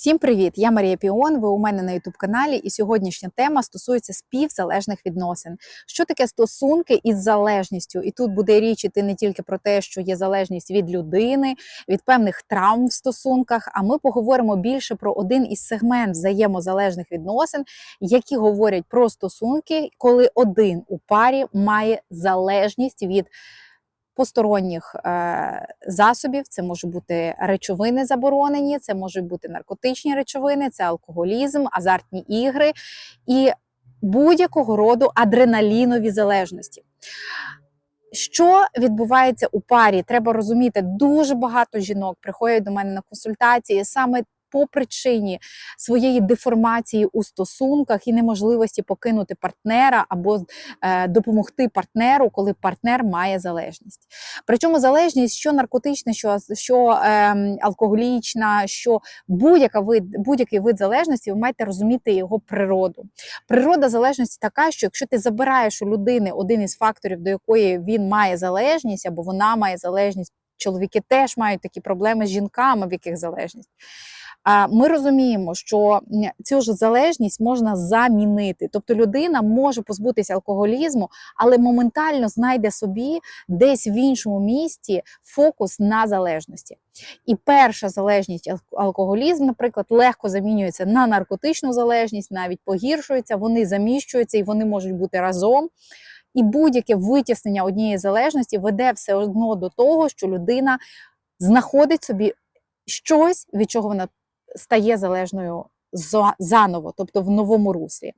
Всім привіт! Я Марія Піон. Ви у мене на youtube каналі, і сьогоднішня тема стосується співзалежних відносин. Що таке стосунки із залежністю? І тут буде річ іти не тільки про те, що є залежність від людини, від певних травм в стосунках. А ми поговоримо більше про один із сегмент взаємозалежних відносин, які говорять про стосунки, коли один у парі має залежність від посторонніх е, засобів. Це можуть бути речовини заборонені, це можуть бути наркотичні речовини, це алкоголізм, азартні ігри і будь-якого роду адреналінові залежності. Що відбувається у парі? Треба розуміти, дуже багато жінок приходять до мене на консультації саме по причині своєї деформації у стосунках і неможливості покинути партнера або е, допомогти партнеру, коли партнер має залежність. Причому залежність, що наркотична, що, що е, алкоголічна, що будь-яка вид, будь-який вид залежності, ви маєте розуміти його природу. Природа залежності така, що якщо ти забираєш у людини один із факторів, до якої він має залежність, або вона має залежність, чоловіки теж мають такі проблеми з жінками, в яких залежність. Ми розуміємо, що цю ж залежність можна замінити. Тобто людина може позбутися алкоголізму, але моментально знайде собі десь в іншому місці фокус на залежності. І перша залежність алкоголізм, наприклад, легко замінюється на наркотичну залежність, навіть погіршується, вони заміщуються і вони можуть бути разом. І будь-яке витіснення однієї залежності веде все одно до того, що людина знаходить собі щось, від чого вона стає залежною заново, тобто в новому руслі.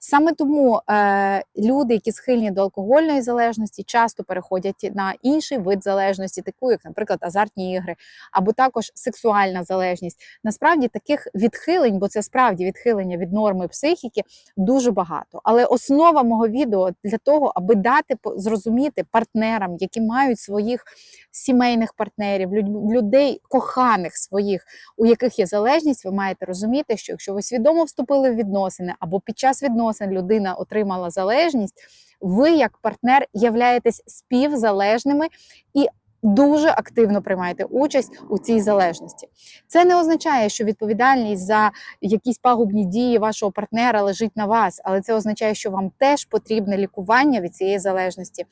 Саме тому е, люди, які схильні до алкогольної залежності, часто переходять на інший вид залежності, таку як, наприклад, азартні ігри, або також сексуальна залежність. Насправді таких відхилень, бо це справді відхилення від норми психіки, дуже багато. Але основа мого відео для того, аби дати зрозуміти партнерам, які мають своїх сімейних партнерів, людей коханих своїх, у яких є залежність, ви маєте розуміти, що якщо ви свідомо вступили в відносини або під час відносин людина отримала залежність, ви як партнер являєтесь співзалежними і Дуже активно приймаєте участь у цій залежності. Це не означає, що відповідальність за якісь пагубні дії вашого партнера лежить на вас, але це означає, що вам теж потрібне лікування від цієї залежності.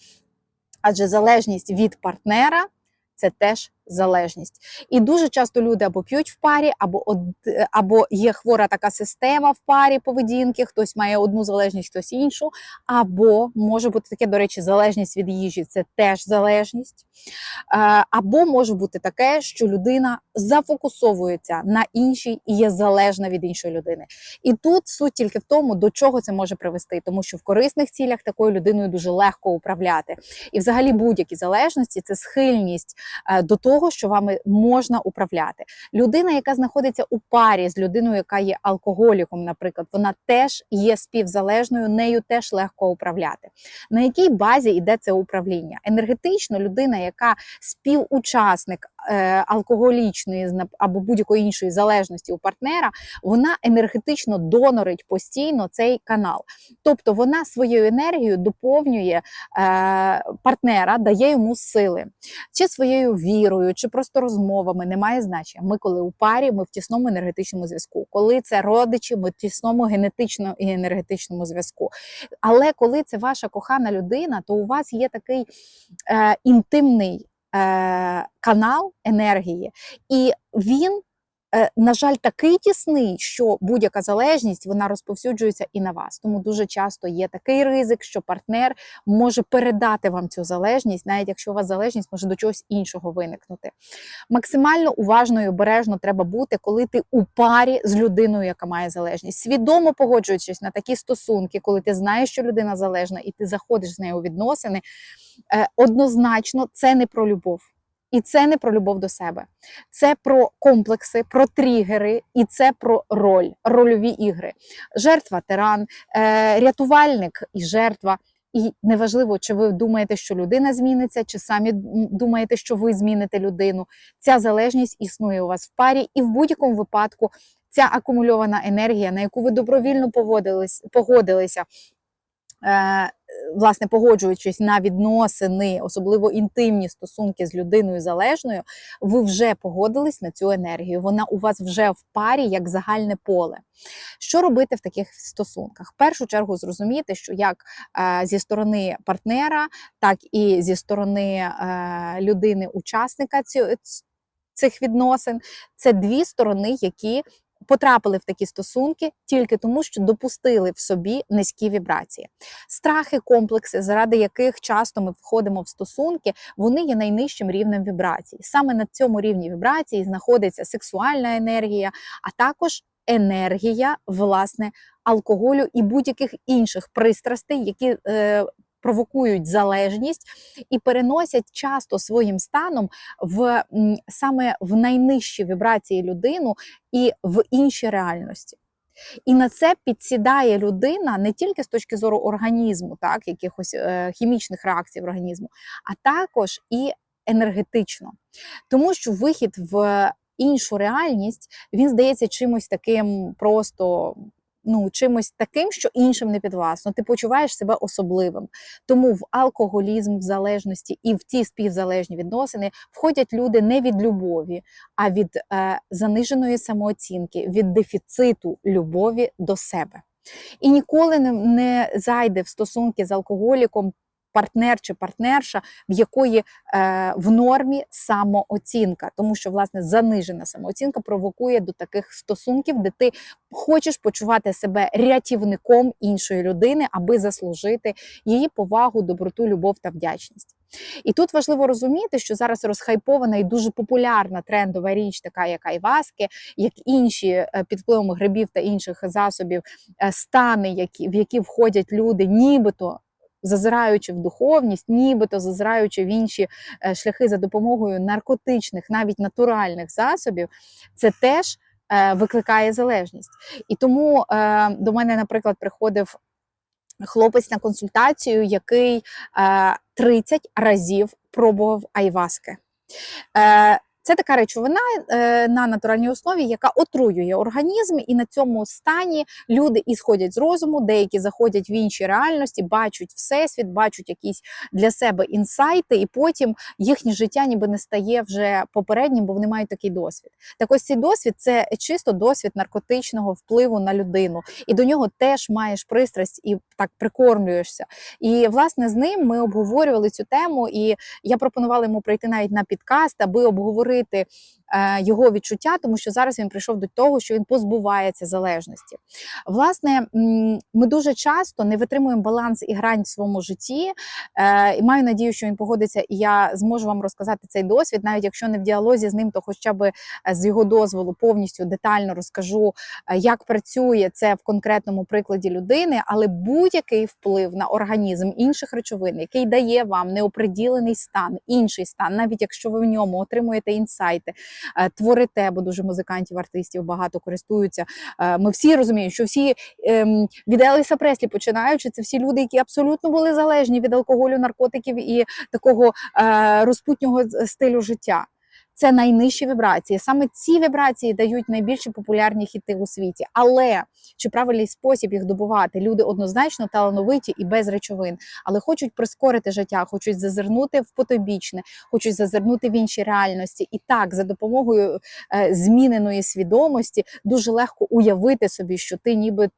Адже залежність від партнера це теж залежність. І дуже часто люди або п'ють в парі, або або є хвора така система в парі поведінки, хтось має одну залежність, хтось іншу, або може бути таке, до речі, залежність від їжі це теж залежність. Або може бути таке, що людина зафокусовується на іншій і є залежна від іншої людини. І тут суть тільки в тому, до чого це може привести, тому що в корисних цілях такою людиною дуже легко управляти. І, взагалі, будь-які залежності це схильність е, до того того, що вами можна управляти. Людина, яка знаходиться у парі з людиною, яка є алкоголіком, наприклад, вона теж є співзалежною, нею теж легко управляти. На якій базі йде це управління? Енергетично людина, яка співучасник алкоголічної або будь-якої іншої залежності у партнера, вона енергетично донорить постійно цей канал. Тобто вона своєю енергією доповнює е, партнера, дає йому сили, чи своєю вірою чи просто розмовами, немає значення. Ми, коли у парі, ми в тісному енергетичному зв'язку. Коли це родичі, ми в тісному генетичному і енергетичному зв'язку. Але коли це ваша кохана людина, то у вас є такий е, інтимний е, канал енергії, і він Е, на жаль, такий тісний, що будь-яка залежність вона розповсюджується і на вас. Тому дуже часто є такий ризик, що партнер може передати вам цю залежність, навіть якщо у вас залежність може до чогось іншого виникнути. Максимально уважно і обережно треба бути, коли ти у парі з людиною, яка має залежність, свідомо погоджуючись на такі стосунки, коли ти знаєш, що людина залежна, і ти заходиш з нею у відносини. Е, однозначно, це не про любов. І це не про любов до себе, це про комплекси, про тригери, і це про роль, рольові ігри. Жертва, тиран, е, рятувальник і жертва. І неважливо, чи ви думаєте, що людина зміниться, чи самі думаєте, що ви зміните людину. Ця залежність існує у вас в парі, і в будь-якому випадку ця акумульована енергія, на яку ви добровільно погодилися, е, власне погоджуючись на відносини, особливо інтимні стосунки з людиною залежною, ви вже погодились на цю енергію. Вона у вас вже в парі як загальне поле. Що робити в таких стосунках? В першу чергу зрозуміти, що як е, зі сторони партнера, так і зі сторони е, людини-учасника цю- ц- цих відносин, це дві сторони, які потрапили в такі стосунки тільки тому, що допустили в собі низькі вібрації. Страхи, комплекси, заради яких часто ми входимо в стосунки, вони є найнижчим рівнем вібрацій. Саме на цьому рівні вібрацій знаходиться сексуальна енергія, а також енергія власне алкоголю і будь-яких інших пристрастей, які е, провокують залежність і переносять часто своїм станом в саме в найнижчі вібрації людину і в інші реальності. І на це підсідає людина не тільки з точки зору організму, так, якихось е, хімічних реакцій в організму, а також і енергетично. Тому що вихід в іншу реальність він здається чимось таким просто. Ну, чимось таким, що іншим не підвласно. Ти почуваєш себе особливим. Тому в алкоголізм, в залежності і в ті співзалежні відносини входять люди не від любові, а від е, заниженої самооцінки, від дефіциту любові до себе. І ніколи не, не зайде в стосунки з алкоголіком партнер чи партнерша, в якої е, в нормі самооцінка, тому що власне занижена самооцінка провокує до таких стосунків, де ти хочеш почувати себе рятівником іншої людини, аби заслужити її повагу, доброту, любов та вдячність. І тут важливо розуміти, що зараз розхайпована і дуже популярна трендова річ, така як айваски, як інші е, під впливом грибів та інших засобів, е, стани, які, в які входять люди, нібито зазираючи в духовність, нібито зазираючи в інші е, шляхи за допомогою наркотичних, навіть натуральних засобів, це теж е, викликає залежність. І тому е, до мене, наприклад, приходив хлопець на консультацію, який е, 30 разів пробував айваски. Це така речовина е, на натуральній основі, яка отруює організм, і на цьому стані люди і сходять з розуму, деякі заходять в інші реальності, бачать всесвіт, бачать якісь для себе інсайти, і потім їхнє життя ніби не стає вже попереднім, бо вони мають такий досвід. Так ось цей досвід це чисто досвід наркотичного впливу на людину, і до нього теж маєш пристрасть і так прикормлюєшся. І власне з ним ми обговорювали цю тему, і я пропонувала йому прийти навіть на підкаст, аби обговорити е, його відчуття, тому що зараз він прийшов до того, що він позбувається залежності. Власне, ми дуже часто не витримуємо баланс і грань в своєму житті. Е, І маю надію, що він погодиться, і я зможу вам розказати цей досвід, навіть якщо не в діалозі з ним, то хоча б е, з його дозволу повністю детально розкажу, е, як працює це в конкретному прикладі людини, але будь-який вплив на організм інших речовин, який дає вам неоприділений стан, інший стан, навіть якщо ви в ньому отримуєте інсайти, е, творите, бо дуже музикантів, артистів багато користуються. Е, Ми всі розуміємо, що всі ем, від Еліса Преслі починаючи, це всі люди, які абсолютно були залежні від алкоголю, наркотиків і такого е, розпутнього стилю життя. Це найнижчі вібрації. Саме ці вібрації дають найбільші популярні хіти у світі. Але чи правильний спосіб їх добувати? Люди однозначно талановиті і без речовин, але хочуть прискорити життя, хочуть зазирнути в потобічне, хочуть зазирнути в інші реальності. І так, за допомогою е, зміненої свідомості, дуже легко уявити собі, що ти ніби.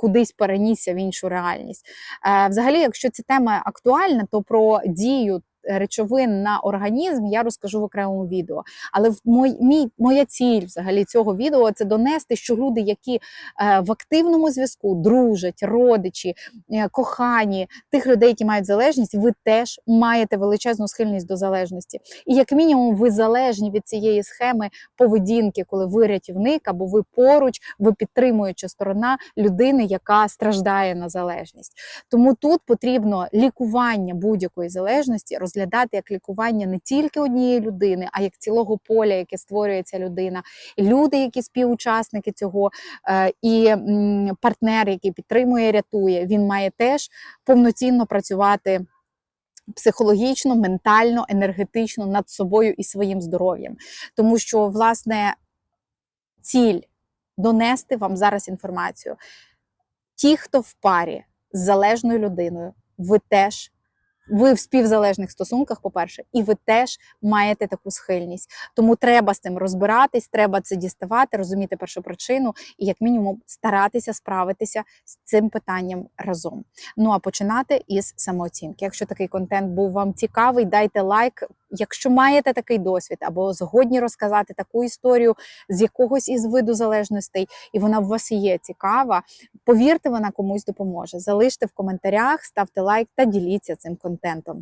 Кудись перенісся в іншу реальність. Е, взагалі, якщо ця тема актуальна, то про дію речовин на організм я розкажу в окремому відео. Але мій, моя ціль взагалі цього відео це донести, що люди, які е, в активному зв'язку дружать, родичі, е, кохані тих людей, які мають залежність, ви теж маєте величезну схильність до залежності. І як мінімум, ви залежні від цієї схеми поведінки, коли ви рятівник або ви поруч, ви підтримуюча сторона людини, яка страждає на залежність. Тому тут потрібно лікування будь-якої залежності розглядати як лікування не тільки однієї людини, а як цілого поля, яке створює ця людина, і люди, які співучасники цього, е, і партнер, який підтримує, рятує, він має теж повноцінно працювати. Психологічно, ментально, енергетично над собою і своїм здоров'ям, тому що власне ціль донести вам зараз інформацію. Ті, хто в парі з залежною людиною, ви теж. Ви в співзалежних стосунках, по-перше, і ви теж маєте таку схильність. Тому треба з цим розбиратись, треба це діставати, розуміти першу причину і, як мінімум, старатися справитися з цим питанням разом. Ну а починати із самооцінки. Якщо такий контент був вам цікавий, дайте лайк. Якщо маєте такий досвід або згодні розказати таку історію з якогось із виду залежностей, і вона в вас є цікава, повірте, вона комусь допоможе. Залиште в коментарях, ставте лайк та діліться цим контентом.